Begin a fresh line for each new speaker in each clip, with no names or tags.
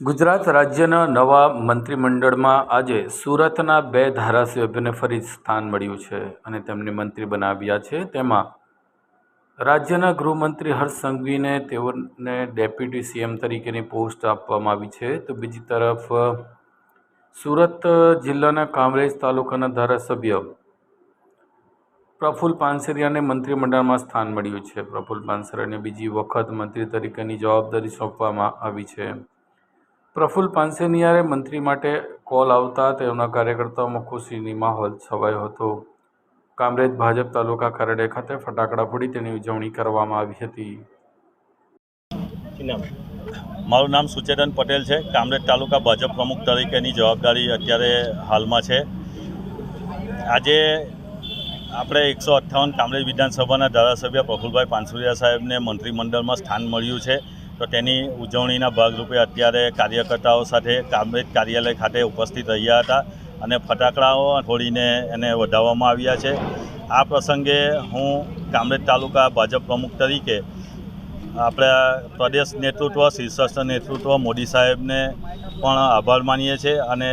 ગુજરાત રાજ્યના નવા મંત્રીમંડળમાં આજે સુરતના બે ધારાસભ્યોને ફરી સ્થાન મળ્યું છે અને તેમને મંત્રી બનાવ્યા છે. તેમાં રાજ્યના ગૃહમંત્રી હર્ષ સંઘવીને તેઓને ડેપ્યુટી સીએમ તરીકેની પોસ્ટ આપવામાં આવી છે. તો બીજી તરફ, સુરત જિલ્લાના કામરેજ તાલુકાના ધારાસભ્ય પ્રફુલ્લ પાનસરિયાને મંત્રીમંડળમાં સ્થાન મળ્યું છે. પ્રફુલ પાનસરિયાને બીજી વખત મંત્રી તરીકેની જવાબદારી સોંપવામાં આવી છે. પ્રફુલ્લ પાનસેનિયારે મંત્રી માટે કોલ આવતા તેમના કાર્યકર્તાઓમાં ખુશીની માહોલ છવાયો હતો. કામરેજ ભાજપ તાલુકા ખરડે ખાતે ફટાકડા ફોડી તેની ઉજવણી કરવામાં આવી હતી.
મારું નામ સુચેતન પટેલ છે. કામરેજ તાલુકા ભાજપ પ્રમુખ તરીકેની જવાબદારી અત્યારે હાલમાં છે. આજે આપણે એકસો અઠ્ઠાવન કામરેજ વિધાનસભાના ધારાસભ્ય પ્રફુલભાઈ પાનસુરિયા સાહેબને મંત્રીમંડળમાં સ્થાન મળ્યું છે. તો તેની ઉજવણીના ભાગરૂપે અત્યારે કાર્યકર્તાઓ સાથે કામરેજ કાર્યાલય ખાતે ઉપસ્થિત રહ્યા હતા અને ફટાકડાઓ ફોડીને એને વધાવવામાં આવ્યા છે. આ પ્રસંગે હું કામરેજ તાલુકા ભાજપ પ્રમુખ તરીકે આપણા પ્રદેશ નેતૃત્વ, શીર્ષસ્થ નેતૃત્વ મોદી સાહેબને પણ આભાર માનીએ છીએ અને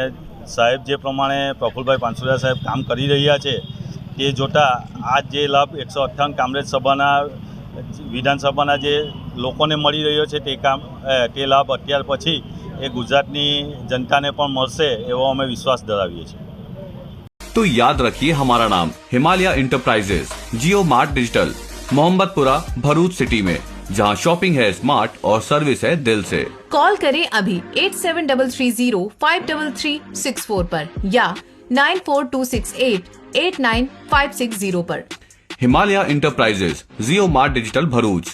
સાહેબ જે પ્રમાણે પ્રફુલભાઈ પાનસુરિયા સાહેબ કામ કરી રહ્યા છે તે જોતાં આ જે લાભ એકસો અઠ્ઠાવન કામરેજ સભાના વિધાનસભાના જે લોકોને મળી રહ્યો છે તે કામ અ, તે લાભ અત્યાર પછી એ ગુજરાતની જનતાને પણ મળશે એવો અમે વિશ્વાસ ધરાવીએ છીએ
तो याद रखिए हमारा नाम Himalaya enterprises Jio mart digital Mohammadpura Bharuch city में जहां शॉपिंग है स्मार्ट और सर्विस है दिल से
कॉल करें अभी eight seven double three zero five double three six four पर या nine four two six eight eight nine five six zero पर
Himalaya enterprises Jio mart digital Bharuch